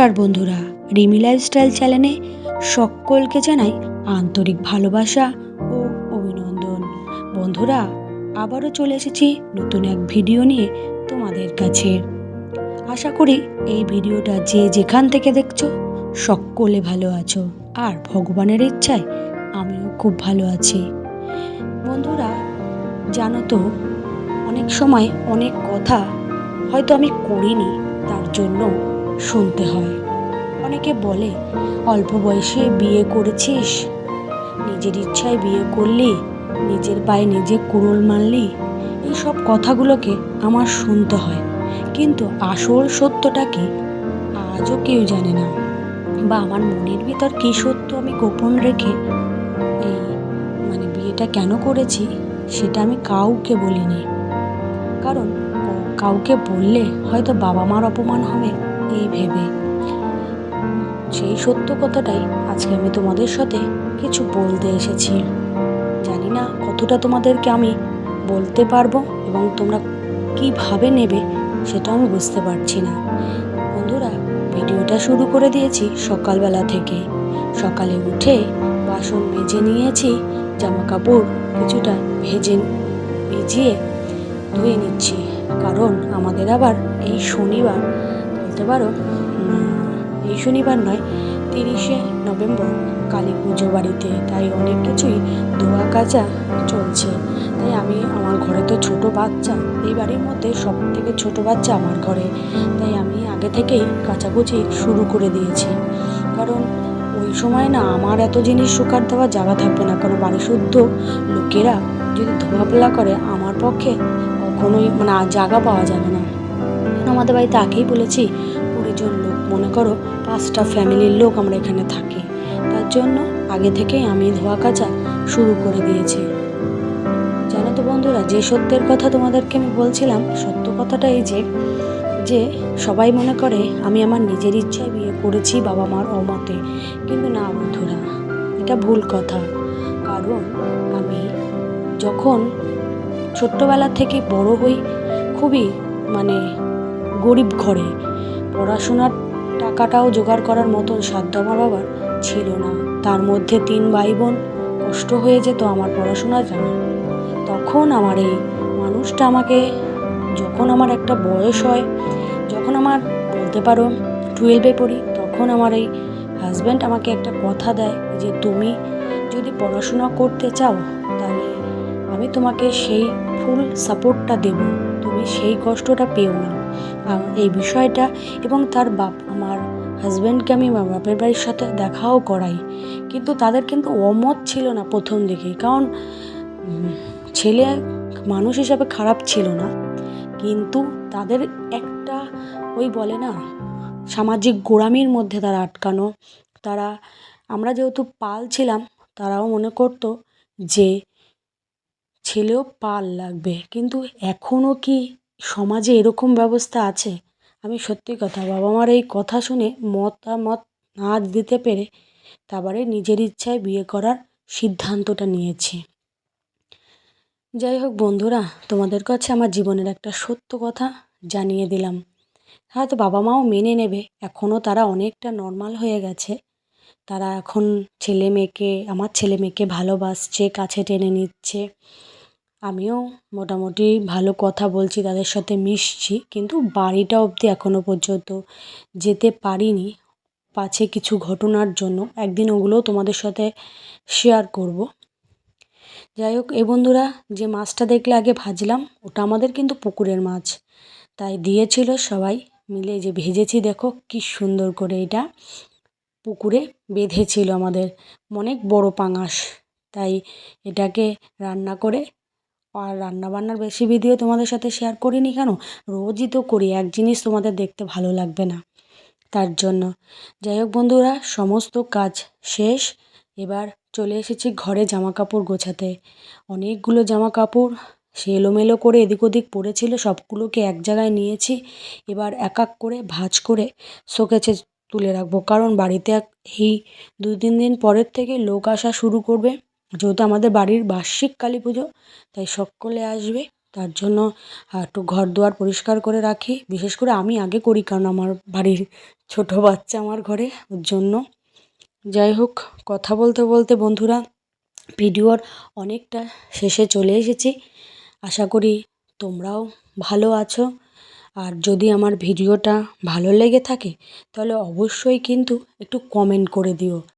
নমস্কার বন্ধুরা, রিমি লাইফস্টাইল চ্যানেলে সকলকে জানাই আন্তরিক ভালোবাসা ও অভিনন্দন। বন্ধুরা, আবারও চলে এসেছি নতুন এক ভিডিও নিয়ে তোমাদের কাছে। আশা করি এই ভিডিওটা যে যেখান থেকে দেখছ, সকলে ভালো আছো আর ভগবানের ইচ্ছায় আমিও খুব ভালো আছি। বন্ধুরা, জানো তো, অনেক সময় অনেক কথা হয়তো আমি করিনি, তার জন্য শুনতে হয়। অনেকে বলে, অল্প বয়সে বিয়ে করেছিস? নিজের ইচ্ছায় বিয়ে করলি, নিজের পায়ে নিজে কুড়োল মারলি। এই সব কথাগুলোকে আমার শুনতে হয়। কিন্তু আসল সত্যটা কি, আজও কেউ জানে না। বা আমার মনের ভিতর কী সত্য আমি গোপন রেখে এই মানে বিয়েটা কেন করেছি, সেটা আমি কাউকে বলিনি। কারণ, কাউকে বললে হয়তো বাবা মার অপমান হবে। এই ভেবে। সেই সত্য কথাটাই আজকে আমি তোমাদের সাথে কিছু বলতে এসেছি। জানি না কতটা তোমাদেরকে আমি বলতে পারব এবং তোমরা কীভাবে নেবে সেটা আমি বুঝতে পারছি না। বন্ধুরা, ভিডিওটা শুরু করে দিয়েছি সকালবেলা থেকে। সকালে উঠে বাসন মেজে নিয়েছি জামা কাপড় কিছুটা ভেজে ভিজিয়ে ধুয়ে নিচ্ছি। কারণ আমাদের আবার এই শনিবার বলতে পারো এই শনিবার নয়, তিরিশে নভেম্বর, কালী পুজো বাড়িতে। তাই অনেক কিছুই ধোয়া কাচা চলছে। তাই আমি, আমার ঘরে তো ছোট বাচ্চা এই বাড়ির মধ্যে সব থেকে ছোট বাচ্চা আমার ঘরে। তাই আমি আগে থেকেই কাচাকুচি শুরু করে দিয়েছি। কারণ ওই সময় না, আমার এত জিনিস শুকার দেওয়ার জায়গা থাকবে না। কারণ বাড়ি শুদ্ধ লোকেরা যদি ধোয়াফেলা করে, আমার পক্ষে কখনোই মানে জায়গা পাওয়া যাবে না। আমাদের বাড়িতে আগেই বলেছি কুড়ি জন লোক, মনে করো পাঁচটা ফ্যামিলির লোক আমরা এখানে থাকি। তার জন্য আগে থেকেই আমি ধোয়া কাচা শুরু করে দিয়েছি। জানো তো বন্ধুরা, যে সত্যের কথা তোমাদেরকে আমি বলছিলাম, সত্য কথাটা এই যে যে সবাই মনে করে আমি আমার নিজের ইচ্ছায় বিয়ে করেছি বাবা মার অমতে। কিন্তু না বন্ধুরা, এটা ভুল কথা। কারণ আমি যখন ছোট্টবেলা থেকে বড় হই, খুবই মানে গরিব ঘরে। পড়াশোনার টাকাটাও জোগাড় করার মতন সাধ্য আমার বাবার ছিল না। তার মধ্যে তিন ভাই বোন কষ্ট হয়ে যেত আমার পড়াশোনা জন্য তখন আমার এই মানুষটা আমাকে, যখন আমার একটা বয়স হয়, যখন আমার, বলতে পারো টুয়েলভে পড়ি, তখন আমার এই হাজব্যান্ড আমাকে একটা কথা দেয় যে, তুমি যদি পড়াশোনা করতে চাও, তাহলে আমি তোমাকে সেই ফুল সাপোর্টটা দেব। তুমি সেই কষ্টটা পেও না। এই বিষয়টা এবং তার বাপ, আমার হাজব্যান্ডকে আমি আমার বাপের বাড়ির সাথে দেখাও করাই। কিন্তু তাদের কিন্তু অমত ছিল না প্রথম দিকে কারণ ছেলে মানুষ হিসাবে খারাপ ছিল না। কিন্তু তাদের একটা ওই বলে না, সামাজিক গোড়ামির মধ্যে তারা আটকানো। তারা, আমরা যেহেতু পাল ছিলাম, তারাও মনে করতো যে ছেলেও পাল লাগবে। কিন্তু এখনও কি সমাজে এরকম ব্যবস্থা আছে? আমি সত্যি কথা বাবা মার এই কথা শুনে মতামত না দিতে পেরে তারপরে নিজের ইচ্ছায় বিয়ে করার সিদ্ধান্তটা নিয়েছি। যাই হোক বন্ধুরা, তোমাদের কাছে আমার জীবনের একটা সত্য কথা জানিয়ে দিলাম। হয়তো বাবা মাও মেনে নেবে এখনও তারা অনেকটা নর্মাল হয়ে গেছে। তারা এখন ছেলে মেয়েকে, আমার ছেলে মেয়েকে ভালোবাসছে, কাছে টেনে নিচ্ছে। আমিও মোটামুটি ভালো কথা বলছি, তাদের সাথে মিশছি। কিন্তু বাড়িটা অবধি এখনও পর্যন্ত যেতে পারিনি। পাছে কিছু ঘটনার জন্য একদিন ওগুলোও তোমাদের সাথে শেয়ার করব। যাই হোক, এ বন্ধুরা, যে মাছটা দেখলে আগে ভাজলাম, ওটা আমাদের কিন্তু পুকুরের মাছ। তাই দিয়েছিল সবাই মিলে যে ভেজেছি, দেখো কি সুন্দর করে এটা পুকুরে বেঁধেছিল আমাদের। অনেক বড় পাঙাশ। তাই এটাকে রান্না করে আর রান্না বান্নার বেশি ভিডিও তোমাদের সাথে শেয়ার করিনি কেন? রোজই তো করি, এক জিনিস তোমাদের দেখতে ভালো লাগবে না। তার জন্য। যাই হোক বন্ধুরা, সমস্ত কাজ শেষ। এবার চলে এসেছি ঘরে জামা কাপড় গোছাতে। অনেকগুলো জামা কাপড় সে এলোমেলো করে এদিক ওদিক পড়েছিল, সবগুলোকে এক জায়গায় নিয়েছি। এবার এক এক করে ভাঁজ করে শোকেছে তুলে রাখব। কারণ বাড়িতে এই দু তিন দিন পরের থেকে লোক আসা শুরু করবে। যেহেতু আমাদের বাড়ির বার্ষিক কালী পুজো, তাই সকলে আসবে। তার জন্য একটু ঘর দুয়ার পরিষ্কার করে রাখি। বিশেষ করে আমি আগে করি, কারণ আমার বাড়ির ছোটো বাচ্চা আমার ঘরে, ওর জন্য। যাই হোক, কথা বলতে বলতে বন্ধুরা, ভিডিওর অনেকটা শেষে চলে এসেছি। আশা করি তোমরাও ভালো আছো। আর যদি আমার ভিডিওটা ভালো লেগে থাকে, তাহলে অবশ্যই কিন্তু একটু কমেন্ট করে দিও।